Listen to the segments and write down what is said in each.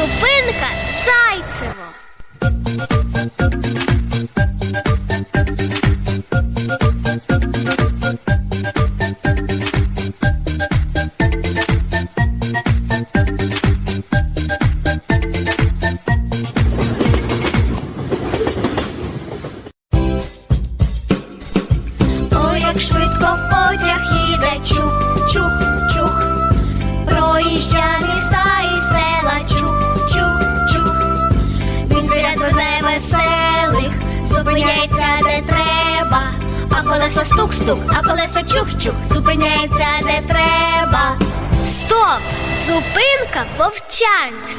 Зупинка Зайцево! Ой, як швидко потяг їде чух, чух, чух. Проїжджа колесо стук-стук, а колесо чух-чух, зупиняється де треба. Стоп! Зупинка Вовчанськ.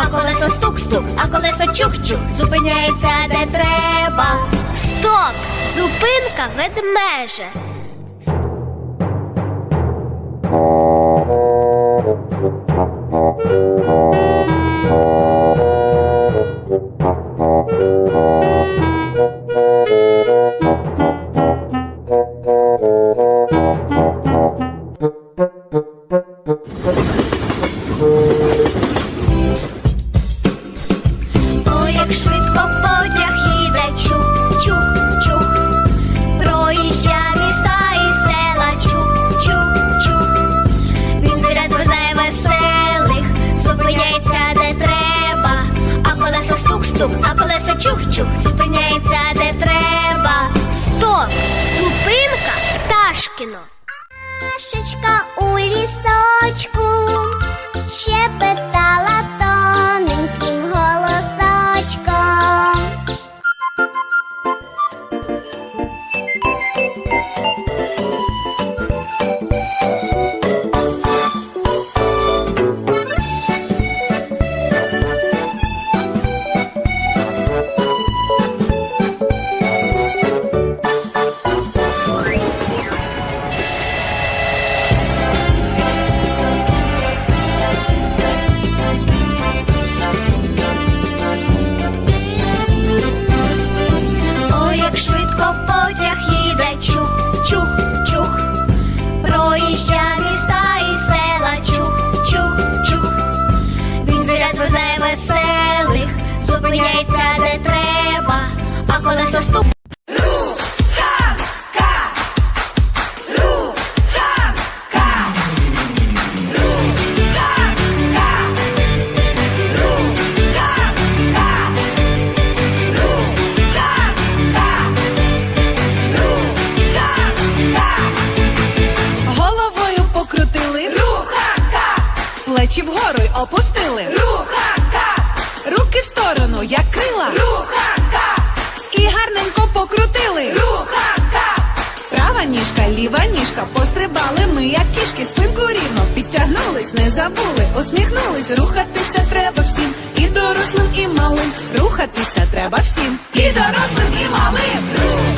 А колесо стук-стук, а колесо чух-чух, зупиняється де треба. Стоп! Зупинка ведмежа. А колесо стук. Головою покрутили, рухака, плечі вгору й опустили, рухака, руки в сторону, як крила, рухака, ніжка, ліва ніжка, пострибали ми, як кішки, спинку рівно. Підтягнулись, не забули, усміхнулись, рухатися треба всім, і дорослим, і малим, рухатися треба всім, і дорослим, і малим.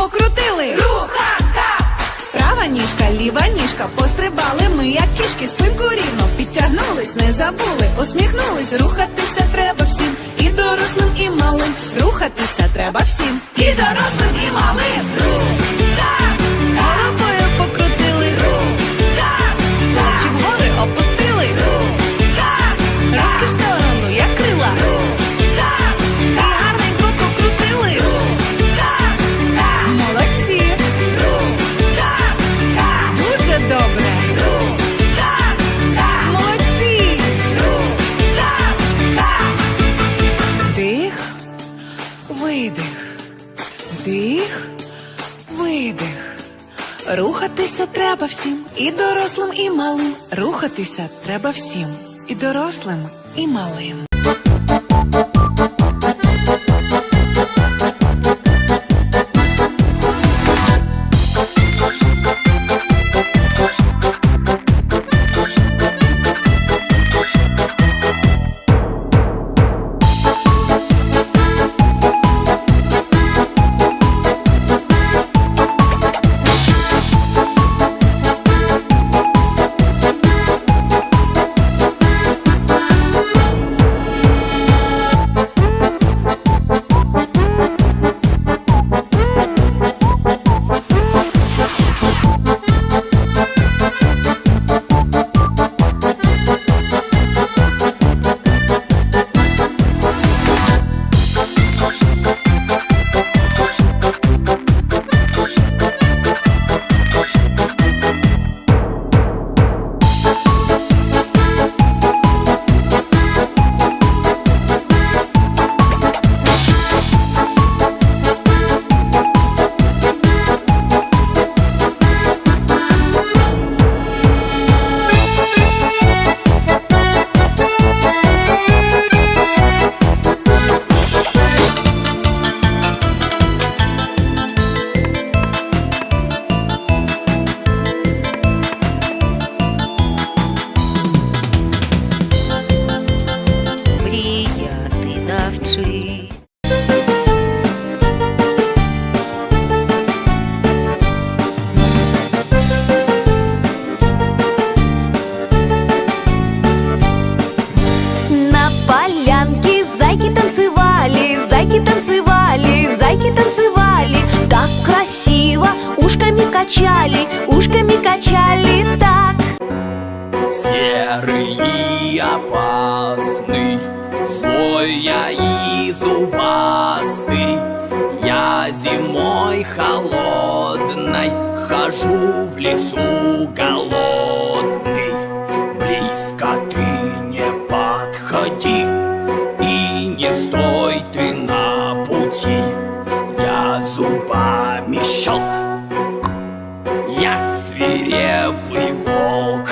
Покрутили. Руханка! Права ніжка, ліва ніжка, пострибали ми, як кішки, спинку рівно підтягнулись, не забули, усміхнулись. Рухатися треба всім, і дорослим, і малим. Рухатися треба всім, і дорослим, і малим. Рухатися треба всім, і дорослим, і малим. Рухатися треба всім, і дорослим, і малим. Навчись. На полянке зайки танцевали, зайки танцевали, зайки танцевали. Так красиво, ушками качали, ушками качали так. Серый и опасный, злой я и зубастый. Я зимой холодной хожу в лесу голодный. Близко ты не подходи и не стой ты на пути. Я зубами щелк, я свирепый волк.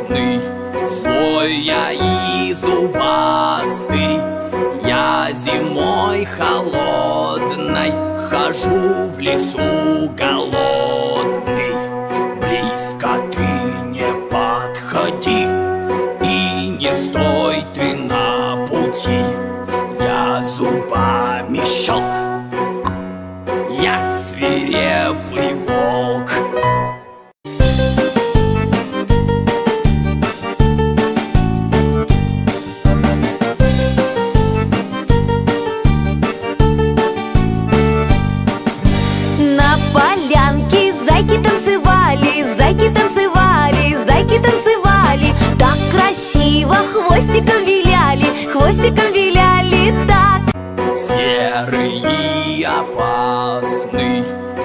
Опасный, злой я и зубастый. Я зимой холодной хожу в лесу голодный. Близко ты не подходи и не стой ты на пути. Я зубами щелк, я свирепый волк.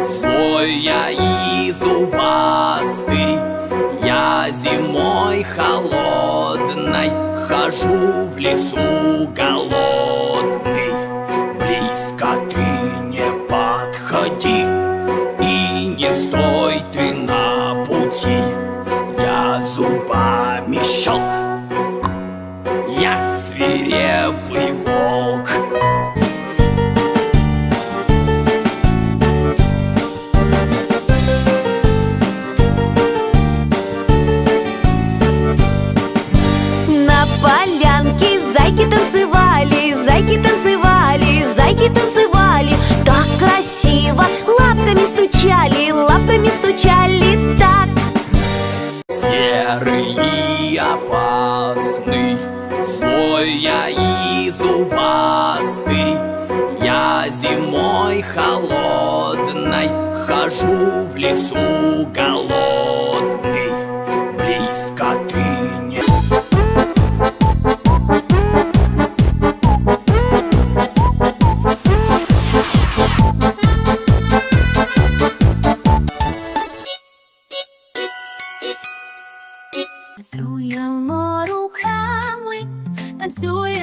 Злой я и зубастый Я зимой холодной Хожу в лесу голодный. Близко ты не подходи И не стой ты на пути. Я зубами щелкаю зубастый. Я зимой холодной Хожу в лесу голодный. Близко ты не... Танцюємо руками, танцюємо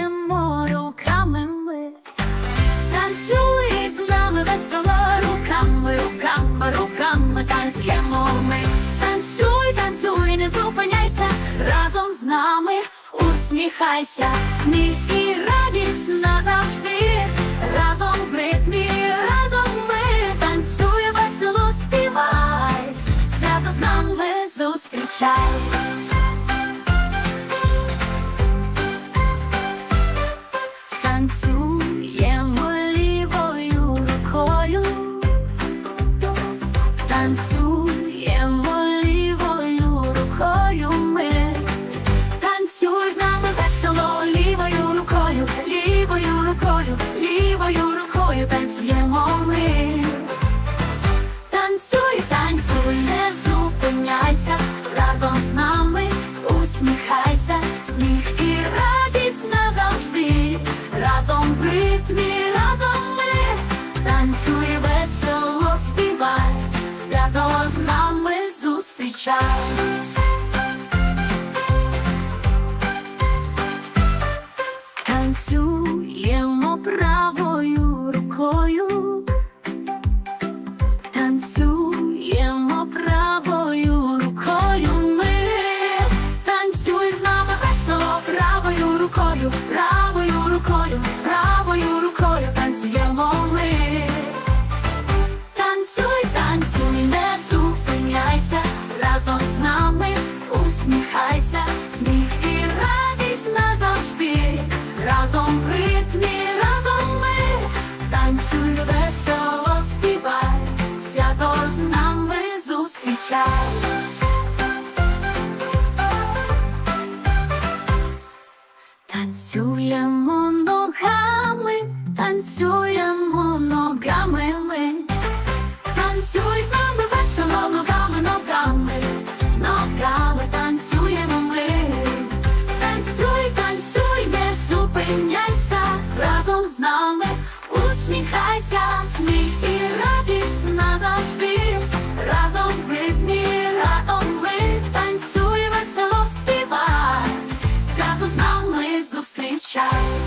танцюємо ми, танцюй, танцюй, не зупиняйся, разом з нами усміхайся, сміх і радість назавжди, разом в ритмі, разом ми. Танцюй, весело співай, свято з нами зустрічай. Усміхайся, сміх і радість назавжди, разом в ритмі, разом ми танцюй, весело співай, свято з нами зустрічай.